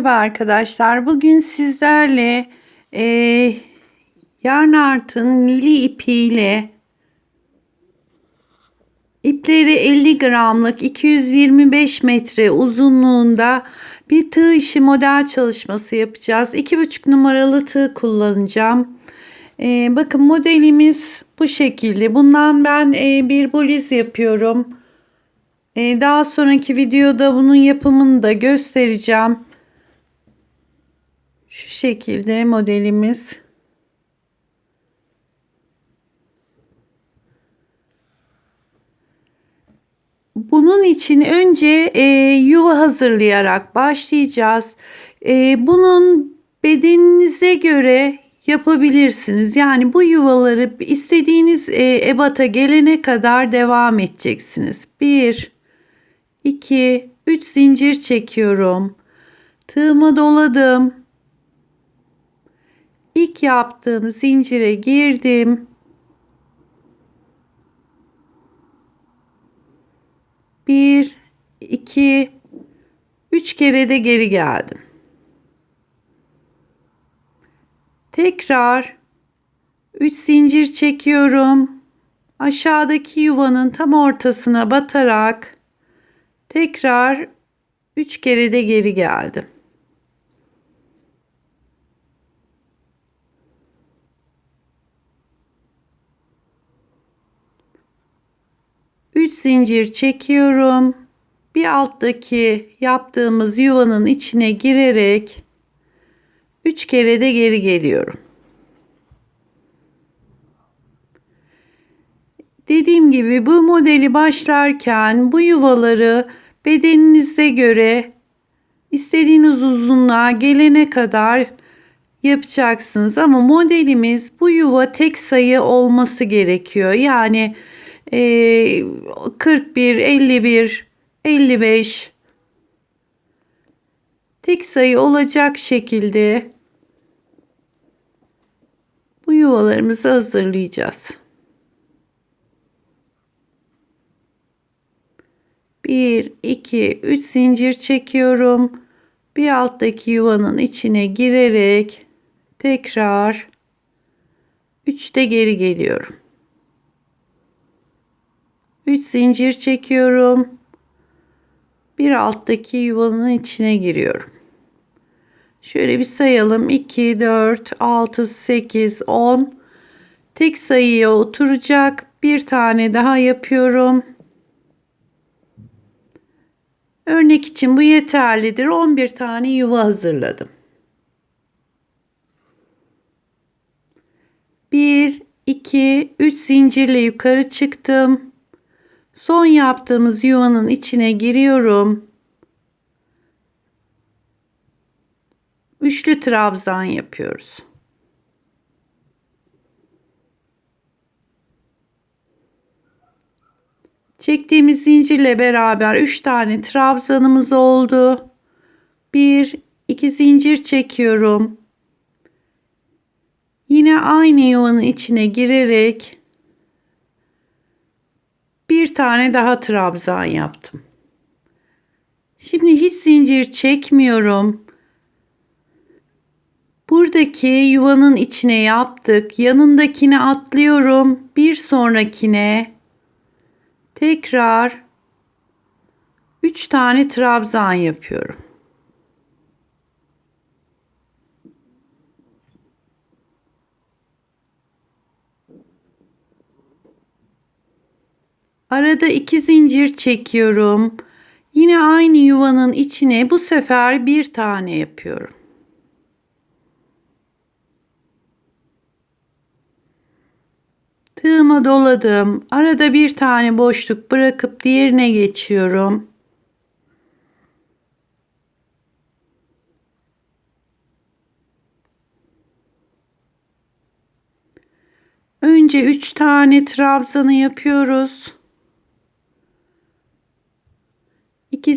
Merhaba arkadaşlar. Bugün sizlerle e, yarn artın nili ipiyle ipleri 50 gramlık 225 metre uzunluğunda bir tığ işi model çalışması yapacağız. 2,5 numaralı tığ kullanacağım. E, bakın modelimiz bu şekilde. Bundan ben e, bir bluz yapıyorum. E, daha sonraki videoda bunun yapımını da göstereceğim. Şu şekilde modelimiz. Bunun için önce e, yuva hazırlayarak başlayacağız. E, bunun bedeninize göre yapabilirsiniz. Yani bu yuvaları istediğiniz e, ebata gelene kadar devam edeceksiniz. 1 2 3 zincir çekiyorum. Tığımı doladım. İlk yaptığım zincire girdim. Bir, iki, üç kere de geri geldim. Tekrar üç zincir çekiyorum. Aşağıdaki yuvanın tam ortasına batarak tekrar üç kere de geri geldim. 3 zincir çekiyorum. Bir alttaki yaptığımız yuvanın içine girerek 3 kere de geri geliyorum. Dediğim gibi bu modeli başlarken bu yuvaları bedeninize göre istediğiniz uzunluğa gelene kadar yapacaksınız ama modelimiz bu yuva tek sayı olması gerekiyor. Yani 41, 51, 55 tek sayı olacak şekilde bu yuvalarımızı hazırlayacağız. Bir, iki, üç zincir çekiyorum. Bir alttaki yuvanın içine girerek tekrar üçte geri geliyorum. 3 zincir çekiyorum. Bir alttaki yuvanın içine giriyorum. Şöyle bir sayalım. 2, 4, 6, 8, 10. Tek sayıya oturacak. Bir tane daha yapıyorum. Örnek için bu yeterlidir. 11 tane yuva hazırladım. 1, 2, 3 zincirle yukarı çıktım. Son yaptığımız yuvanın içine giriyorum. Üçlü trabzan yapıyoruz. Çektiğimiz zincirle beraber 3 tane trabzanımız oldu. 1 2 zincir çekiyorum. Yine aynı yuvanın içine girerek bir tane daha trabzan yaptım. Şimdi hiç zincir çekmiyorum. Buradaki yuvanın içine yaptık. Yanındakine atlıyorum. Bir sonrakine tekrar 3 tane trabzan yapıyorum. Arada iki zincir çekiyorum. Yine aynı yuvanın içine bu sefer bir tane yapıyorum. Tığıma doladım. Arada bir tane boşluk bırakıp diğerine geçiyorum. Önce 3 tane trabzanı yapıyoruz.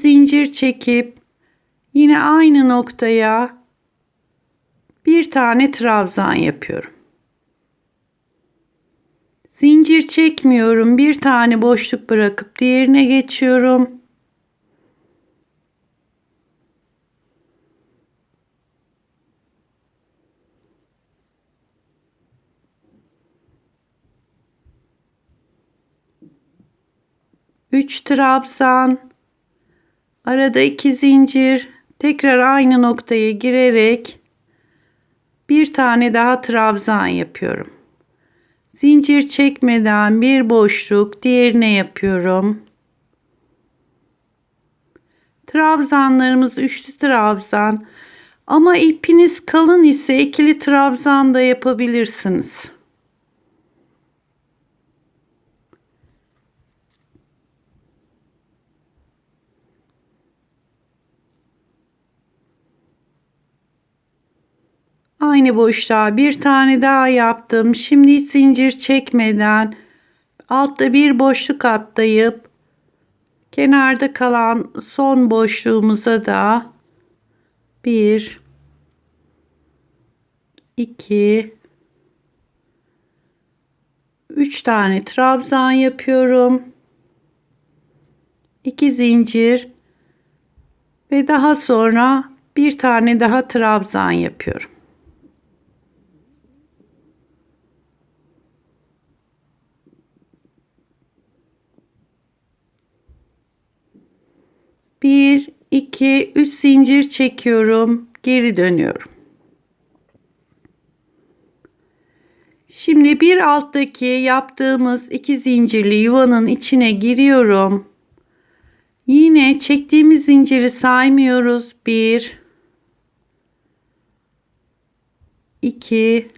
zincir çekip yine aynı noktaya bir tane trabzan yapıyorum. Zincir çekmiyorum. Bir tane boşluk bırakıp diğerine geçiyorum. Üç trabzan arada 2 zincir, tekrar aynı noktaya girerek bir tane daha trabzan yapıyorum. Zincir çekmeden bir boşluk diğerine yapıyorum. Trabzanlarımız üçlü trabzan. Ama ipiniz kalın ise ikili trabzan da yapabilirsiniz. Aynı boşluğa bir tane daha yaptım. Şimdi hiç zincir çekmeden altta bir boşluk atlayıp kenarda kalan son boşluğumuza da bir 2 3 tane trabzan yapıyorum. 2 zincir ve daha sonra bir tane daha trabzan yapıyorum. Bir, iki, üç zincir çekiyorum. Geri dönüyorum. Şimdi bir alttaki yaptığımız iki zincirli yuvanın içine giriyorum. Yine çektiğimiz zinciri saymıyoruz. 1 2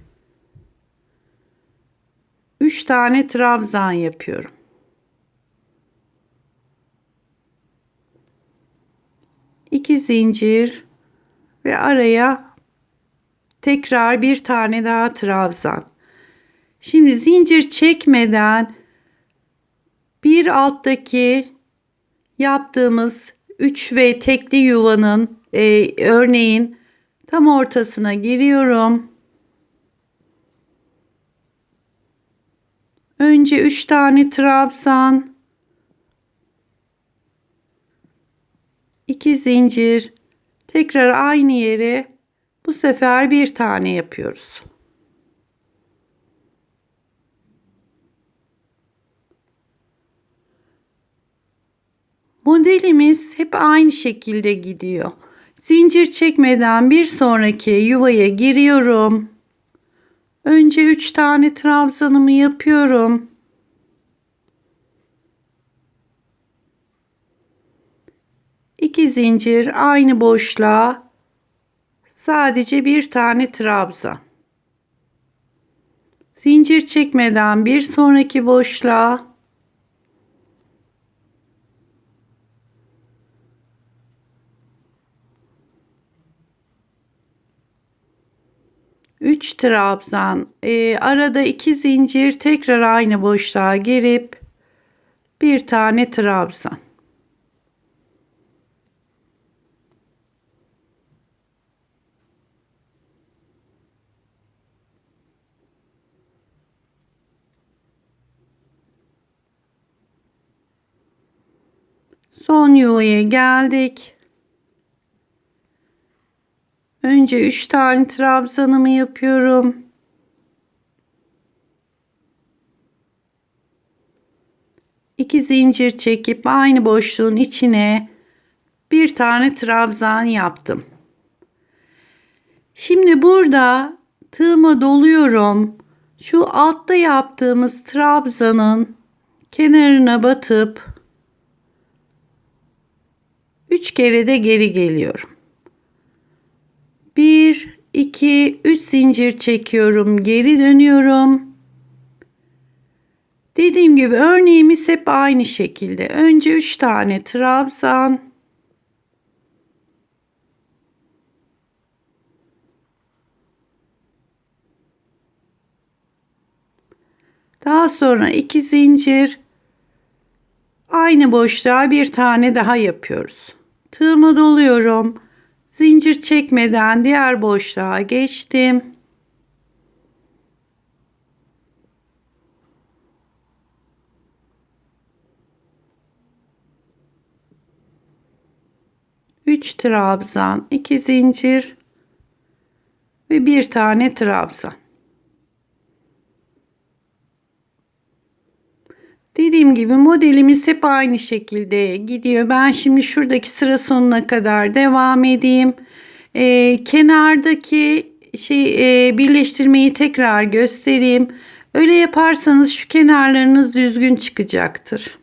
3 tane trabzan yapıyorum. İki zincir ve araya tekrar bir tane daha trabzan. Şimdi zincir çekmeden bir alttaki yaptığımız 3 ve tekli yuvanın e, örneğin tam ortasına giriyorum. Önce 3 tane trabzan, 2 zincir, tekrar aynı yere bu sefer bir tane yapıyoruz. Modelimiz hep aynı şekilde gidiyor. Zincir çekmeden bir sonraki yuvaya giriyorum. Önce 3 tane trabzanımı yapıyorum. İki zincir aynı boşluğa sadece bir tane trabzan. Zincir çekmeden bir sonraki boşluğa 3 trabzan e, arada 2 zincir tekrar aynı boşluğa girip bir tane trabzan son yuvaya geldik Önce 3 tane trabzanımı yapıyorum. İki zincir çekip aynı boşluğun içine bir tane trabzan yaptım. Şimdi burada tığıma doluyorum. Şu altta yaptığımız trabzanın kenarına batıp 3 kere de geri geliyorum. 1, 2, 3 zincir çekiyorum. Geri dönüyorum. Dediğim gibi örneğimiz hep aynı şekilde. Önce 3 tane trabzan. Daha sonra 2 zincir. Aynı boşluğa bir tane daha yapıyoruz. Tığımı doluyorum. Zincir çekmeden diğer boşluğa geçtim. Üç trabzan, iki zincir ve bir tane trabzan. Dediğim gibi modelimiz hep aynı şekilde gidiyor. Ben şimdi şuradaki sıra sonuna kadar devam edeyim. Ee, kenardaki şey e, birleştirmeyi tekrar göstereyim. Öyle yaparsanız şu kenarlarınız düzgün çıkacaktır.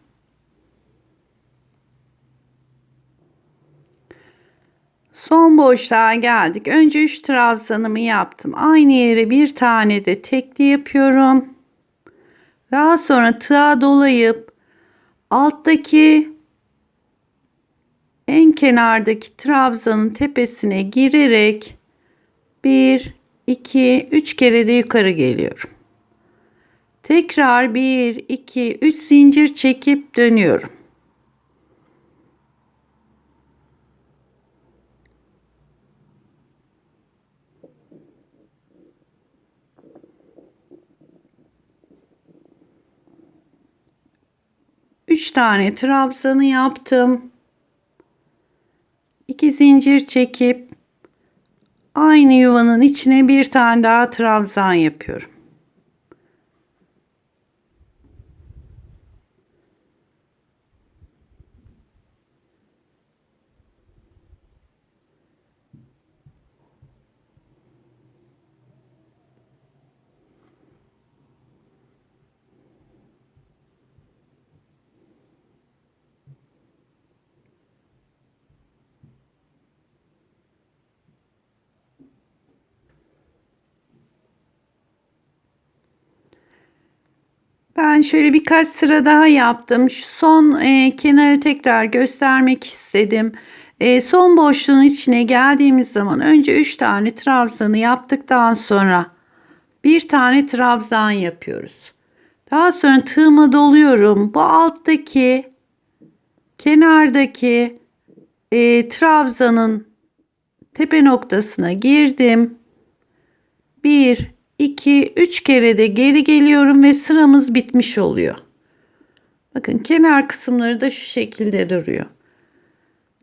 Son boşluğa geldik. Önce 3 trabzanımı yaptım. Aynı yere bir tane de tekli yapıyorum. Daha sonra tığa dolayıp alttaki en kenardaki trabzanın tepesine girerek 1 2 3 kere de yukarı geliyorum. Tekrar 1 2 3 zincir çekip dönüyorum. Üç tane trabzanı yaptım. İki zincir çekip aynı yuvanın içine bir tane daha trabzan yapıyorum. Ben şöyle birkaç sıra daha yaptım. Şu son e, kenarı tekrar göstermek istedim. E, son boşluğun içine geldiğimiz zaman önce 3 tane trabzanı yaptıktan sonra bir tane trabzan yapıyoruz. Daha sonra tığımı doluyorum. Bu alttaki kenardaki e, trabzanın tepe noktasına girdim. 1 2 3 kere de geri geliyorum ve sıramız bitmiş oluyor. Bakın kenar kısımları da şu şekilde duruyor.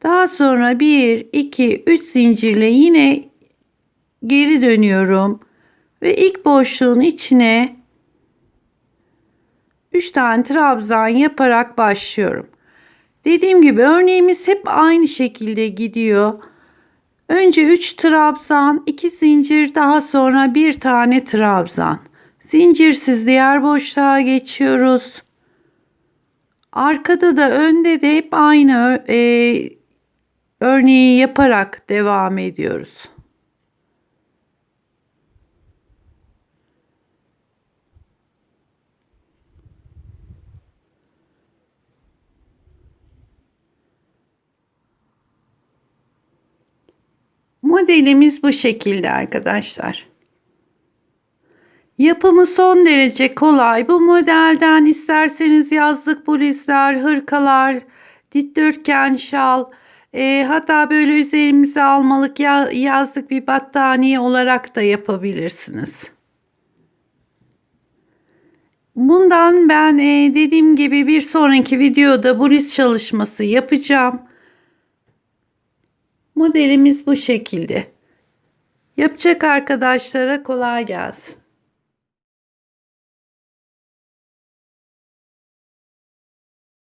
Daha sonra 1 2 3 zincirle yine geri dönüyorum ve ilk boşluğun içine 3 tane trabzan yaparak başlıyorum. Dediğim gibi örneğimiz hep aynı şekilde gidiyor. Önce 3 trabzan, 2 zincir, daha sonra bir tane trabzan. Zincirsiz diğer boşluğa geçiyoruz. Arkada da önde de hep aynı e, örneği yaparak devam ediyoruz. Modelimiz bu şekilde arkadaşlar. Yapımı son derece kolay. Bu modelden isterseniz yazlık bluzlar, hırkalar, dikdörtgen şal, e, hatta böyle üzerimize almalık ya, yazlık bir battaniye olarak da yapabilirsiniz. Bundan ben e, dediğim gibi bir sonraki videoda bluz çalışması yapacağım. Modelimiz bu şekilde. Yapacak arkadaşlara kolay gelsin.